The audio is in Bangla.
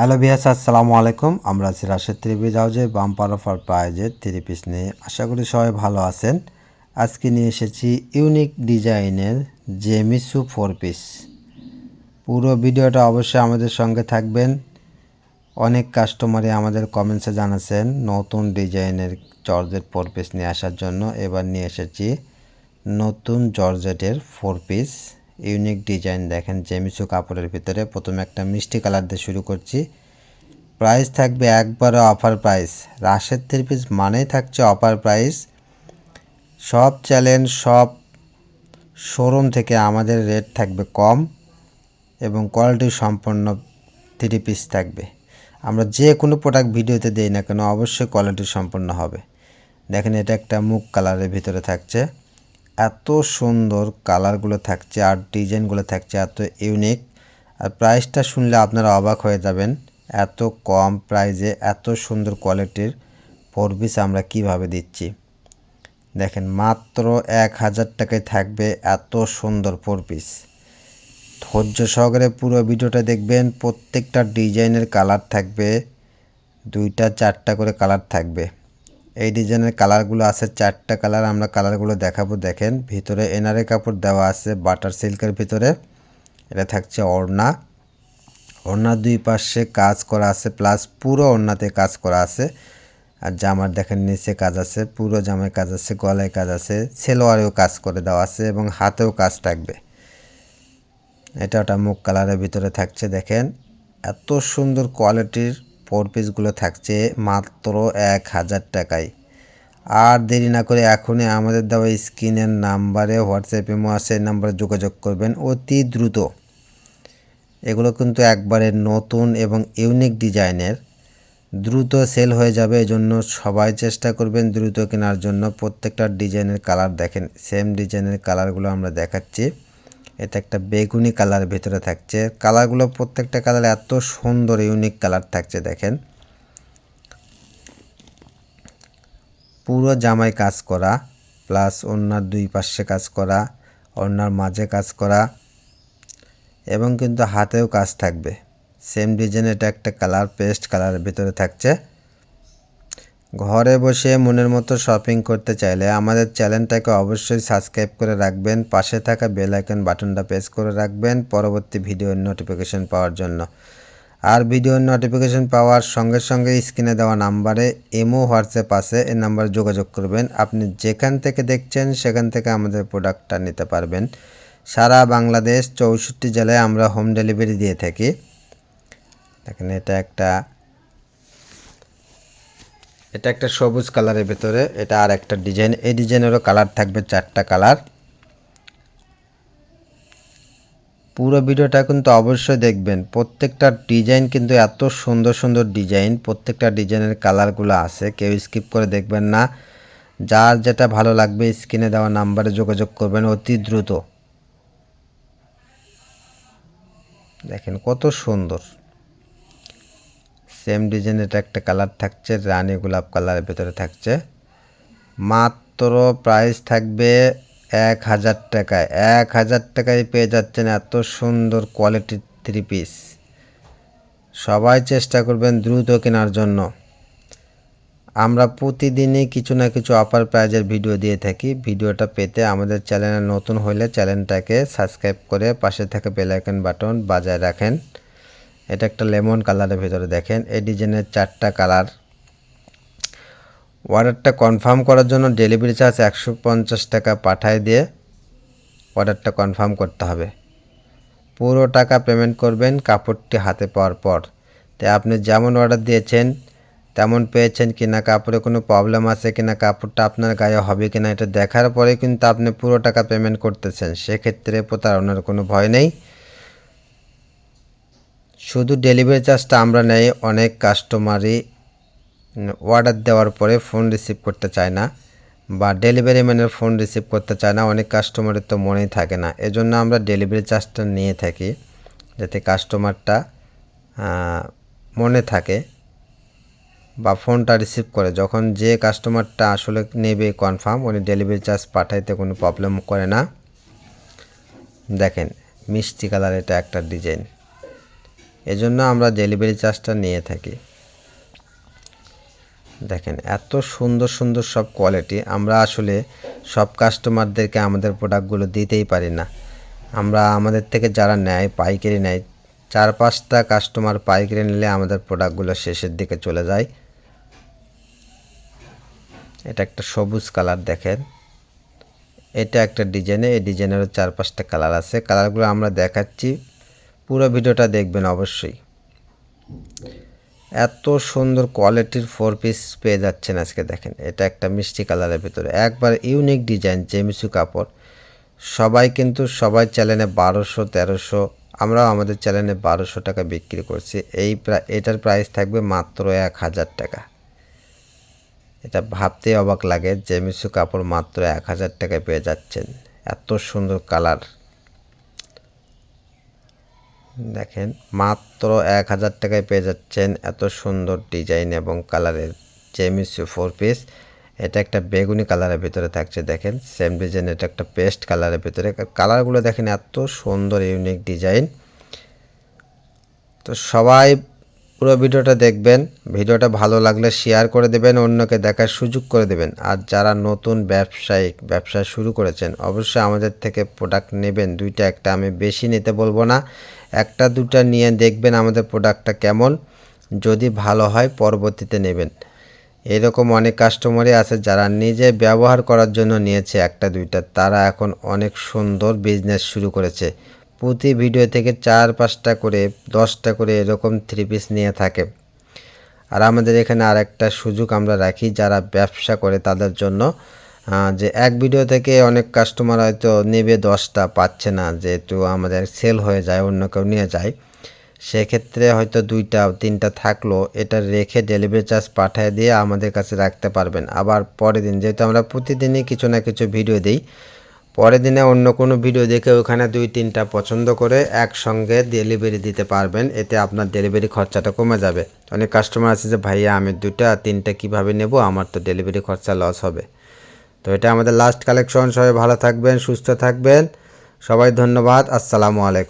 হ্যালো বিয়াস আসসালামু আলাইকুম। আমরা আছি রাশেদ পিস হাউজে বাম্পার অফার প্রাইজে থ্রি পিস নিয়ে। আশা করি সবাই ভালো আছেন। আজকে নিয়ে এসেছি ইউনিক ডিজাইনের জেমিসু ফোর পিস পুরো ভিডিওটা অবশ্যই আমাদের সঙ্গে থাকবেন। অনেক কাস্টমারই আমাদের কমেন্টসে জানাচ্ছেন নতুন ডিজাইনের জর্জেট ফোর পিস নিয়ে আসার জন্য। এবার নিয়ে এসেছি নতুন জর্জেটের ফোর পিস ইউনিক ডিজাইন। দেখেন, জেমিসু কাপড়ের ভিতরে প্রথমে একটা মিষ্টি কালার দিয়ে শুরু করছি। প্রাইস থাকবে একবারে অফার প্রাইস। রাশের থ্রি পিস মানেই থাকছে অফার প্রাইস। সব চ্যালেঞ্জ, সব শোরুম থেকে আমাদের রেট থাকবে কম এবং কোয়ালিটি সম্পন্ন থ্রি পিস থাকবে। আমরা যে কোনো প্রোডাক্ট ভিডিওতে দিই না কেন, অবশ্যই কোয়ালিটি সম্পন্ন হবে। দেখেন, এটা একটা মুখ কালারের ভিতরে থাকছে। এত সুন্দর কালারগুলো থাকছে আর ডিজাইনগুলো থাকছে এত ইউনিক আর প্রাইসটা শুনলে আপনারা অবাক হয়ে যাবেন, এত কম প্রাইজে এত সুন্দর কোয়ালিটির ফোর পিস আমরা কীভাবে দিচ্ছি। দেখেন, মাত্র এক হাজার টাকায় থাকবে এত সুন্দর ফোর পিস ধৈর্য সহকারে পুরো ভিডিওটা দেখবেন, প্রত্যেকটা ডিজাইনের কালার থাকবে, দুইটা, চারটা করে কালার থাকবে। এই ডিজাইনের কালারগুলো আছে, চারটা কালার আমরা কালারগুলো দেখাবো। দেখেন, ভিতরে এনারে কাপড় দেওয়া আছে, বাটার সিল্কের ভিতরে। এটা থাকছে ওড়না। ওড়নার দুই পাশে কাজ করা আছে, প্লাস পুরো ওড়নাতে কাজ করা আছে। আর জামার দেখেন, নিচে কাজ আছে, পুরো জামায় কাজ আছে, গলায় কাজ আছে, সেলোয়ারেও কাজ করে দেওয়া আছে এবং হাতেও কাজ থাকবে। এটা ওটা মুখ কালারের ভিতরে থাকছে, দেখেন। এত সুন্দর কোয়ালিটির ফোর পিসগুলো থাকছে মাত্র এক হাজার টাকায়। আর দেরি না করে এখনই আমাদের দেওয়া স্ক্রিনের নাম্বারে হোয়াটসঅ্যাপে আছে নাম্বারে যোগাযোগ করবেন অতি দ্রুত। এগুলো কিন্তু একবারে নতুন এবং ইউনিক ডিজাইনের। দ্রুত সেল হয়ে যাবে এই জন্য সবাই চেষ্টা করবেন দ্রুত কেনার জন্য। প্রত্যেকটা ডিজাইনের কালার দেখেন, সেম ডিজাইনের কালারগুলো আমরা দেখাচ্ছি। এটা একটা বেগুনি কালার ভেতরে থাকছে। কালারগুলো প্রত্যেকটা কালার এত সুন্দর ইউনিক কালার থাকছে, দেখেন। পুরো জামায় কাজ করা প্লাস ওনার দুই পাশে কাজ করা ওনার মাঝে কাজ করা, এবং কিন্তু হাতেও কাজ থাকবে। সেম ডিজাইন এটা একটা কালার পেস্ট কালারের ভিতরে থাকছে। ঘরে বসে মনের মতো শপিং করতে চাইলে আমাদের চ্যানেলটাকে অবশ্যই সাবস্ক্রাইব করে রাখবেন। পাশে থাকা বেল আইকন বাটনটা প্রেস করে রাখবেন পরবর্তী ভিডিওর নোটিফিকেশন পাওয়ার জন্য। আর ভিডিওর নোটিফিকেশন পাওয়ার সঙ্গে সঙ্গে স্ক্রিনে দেওয়া নাম্বারে এমও হোয়াটসঅ্যাপ আছে, এই নাম্বারে যোগাযোগ করবেন। আপনি যেখান থেকে দেখছেন সেখান থেকে আমাদের প্রোডাক্টটা নিতে পারবেন। সারা বাংলাদেশ চৌষট্টি জেলায় আমরা হোম ডেলিভারি দিয়ে থাকি। দেখেন এটা একটা এটা একটা সবুজ কালারের ভেতরে, এটা আর একটা ডিজাইন। এই ডিজাইনেরও কালার থাকবে চারটা কালার। পুরো ভিডিওটা কিন্তু অবশ্যই দেখবেন। প্রত্যেকটা ডিজাইন কিন্তু এত সুন্দর সুন্দর ডিজাইন, প্রত্যেকটা ডিজাইনের কালারগুলো আছে, কেউ স্কিপ করে দেখবেন না। যার যেটা ভালো লাগবে, স্ক্রিনে দেওয়া নাম্বারে যোগাযোগ করবেন অতি দ্রুত। দেখেন কত সুন্দর। সেম ডিজাইনের এটা একটা কালার থাকছে, রানি গোলাপ কালারের ভেতরে থাকছে। মাত্র প্রাইস থাকবে এক হাজার টাকায়। এক হাজার টাকায় পেয়ে যাচ্ছেন এত সুন্দর কোয়ালিটির থ্রি পিস সবাই চেষ্টা করবেন দ্রুত কেনার জন্য। আমরা প্রতিদিনই কিছু না কিছু অফার প্রাইজের ভিডিও দিয়ে থাকি। ভিডিওটা পেতে আমাদের চ্যানেলে নতুন হলে চ্যানেলটাকে সাবস্ক্রাইব করে পাশে থাকা বেলাইকন বাটন বাজায় রাখেন। এটা একটা লেমন কালারের ভিতরে দেখেন। এই ডিজাইনের চারটা কালার। অর্ডারটা কনফার্ম করার জন্য ডেলিভারি চার্জ একশো পঞ্চাশ টাকা পাঠায় দিয়ে অর্ডারটা কনফার্ম করতে হবে। পুরো টাকা পেমেন্ট করবেন কাপড়টি হাতে পাওয়ার পর। তাই আপনি যেমন অর্ডার দিয়েছেন, তেমন পেয়েছেন কিনা, কাপড়ে কোনো প্রবলেম আছে কিনা, কাপড়টা আপনার গায়ে হবে কিনা, এটা দেখার পরে কিন্তু আপনি পুরো টাকা পেমেন্ট করতেছেন। সেক্ষেত্রে প্রতারণার কোনো ভয় নেই। শুধু ডেলিভারি চার্জটা আমরা নেই, অনেক কাস্টমারই অর্ডার দেওয়ার পরে ফোন রিসিভ করতে চায় না বা ডেলিভারি ম্যানের ফোন রিসিভ করতে চায় না, অনেক কাস্টমারের তো মনেই থাকে না। এজন্য আমরা ডেলিভারি চার্জটা নিয়ে থাকি যাতে কাস্টমারটা মনে থাকে বা ফোনটা রিসিভ করে। যখন যে কাস্টমারটা আসলে নেবে কনফার্ম উনি ডেলিভারি চার্জ পাঠাইতে কোনো প্রবলেম করে না। দেখেন, মিষ্টি কালার এটা একটা ডিজাইন এজন্য আমরা ডেলিভারি চার্জটা নিয়ে থাকি। দেখেন, এত সুন্দর সুন্দর সব কোয়ালিটি আমরা আসলে সব কাস্টমারদেরকে আমাদের প্রোডাক্টগুলো দিতেই পারি না। আমরা আমাদের থেকে যারা নেয়, পাইকারি নেয় চার পাঁচটা কাস্টমার পাইকারি নিলে আমাদের প্রোডাক্টগুলো শেষের দিকে চলে যায়। এটা একটা সবুজ কালার দেখেন। এটা একটা ডিজাইনে এই ডিজাইনেরও চার পাঁচটা কালার আছে। কালারগুলো আমরা দেখাচ্ছি। পুরো ভিডিওটা দেখবেন অবশ্যই। এত সুন্দর কোয়ালিটির ফোর পিস পেয়ে যাচ্ছেন আজকে দেখেন। এটা একটা মিষ্টি কালারের ভিতরে। একবার ইউনিক ডিজাইন জেমিসু কাপড়। সবাই কিন্তু সবাই চ্যানেলে বারোশো, তেরোশো, আমরাও আমাদের চ্যানেলে বারোশো টাকা বিক্রি করছি। এই এটার প্রাইস থাকবে মাত্র এক হাজার টাকা। এটা ভাবতেই অবাক লাগে জেমিসু কাপড় মাত্র এক হাজার টাকায় পেয়ে যাচ্ছেন। এত সুন্দর কালার দেখেন, মাত্র এক হাজার টাকায় পেয়ে যাচ্ছেন এত সুন্দর ডিজাইন এবং কালারের জেমিসু ফোর পিস। এটা একটা বেগুনি কালারের ভিতরে থাকছে, দেখেন। সেম ডিজাইন, এটা একটা পেস্ট কালারের ভিতরে। কালারগুলো দেখেন, এত সুন্দর, ইউনিক ডিজাইন। তো সবাই পুরো ভিডিওটা দেখবেন। ভিডিওটা ভালো লাগলে শেয়ার করে দেবেন, অন্যকে দেখার সুযোগ করে দেবেন। আর যারা নতুন ব্যবসায়িক ব্যবসা শুরু করেছেন, অবশ্যই আমাদের থেকে প্রোডাক্ট নেবেন। দুইটা একটা আমি বেশি নিতে বলব না। একটা, দুটা নিয়ে দেখবেন আমাদের প্রোডাক্টটা কেমন। যদি ভালো হয়, পরবর্তীতে নেবেন। এরকম অনেক কাস্টমারই আছে যারা নিজে ব্যবহার করার জন্য নিয়েছে একটা, দুইটা। তারা এখন অনেক সুন্দর বিজনেস শুরু করেছে। প্রতি ভিডিও থেকে চার, পাঁচটা করে, দশটা করে এরকম থ্রি পিস নিয়ে থাকে। আর আমাদের এখানে আর একটা সুযোগ আমরা রাখি, যারা ব্যবসা করে তাদের জন্য। যে এক ভিডিও থেকে অনেক কাস্টমার হয়তো নেবে, দশটা পাচ্ছে না, যেহেতু আমাদের সেল হয়ে যায়, অন্য কেউ নিয়ে যায়। সেক্ষেত্রে হয়তো দুইটা, তিনটা থাকল, এটা রেখে ডেলিভারি চার্জ পাঠিয়ে দিয়ে আমাদের কাছে রাখতে পারবেন। আবার পরের দিন, যেহেতু আমরা প্রতিদিনই কিছু না কিছু ভিডিও দিই, পরের দিনে অন্য কোনো ভিডিও দেখে ওখানে দুই, তিনটা পছন্দ করে একসঙ্গে ডেলিভারি দিতে পারবেন, এতে আপনার ডেলিভারি খরচাটা কমে যাবে। অনেক কাস্টমার আছে যে, ভাইয়া, আমি দুটা তিনটা কীভাবে নেব? আমার তো ডেলিভারি খরচা লস হবে। তো এটা আমাদের লাস্ট কালেকশন সবাই ভালো থাকবেন সুস্থ থাকবেন। সবাই ধন্যবাদ। আসসালামু আলাইকুম।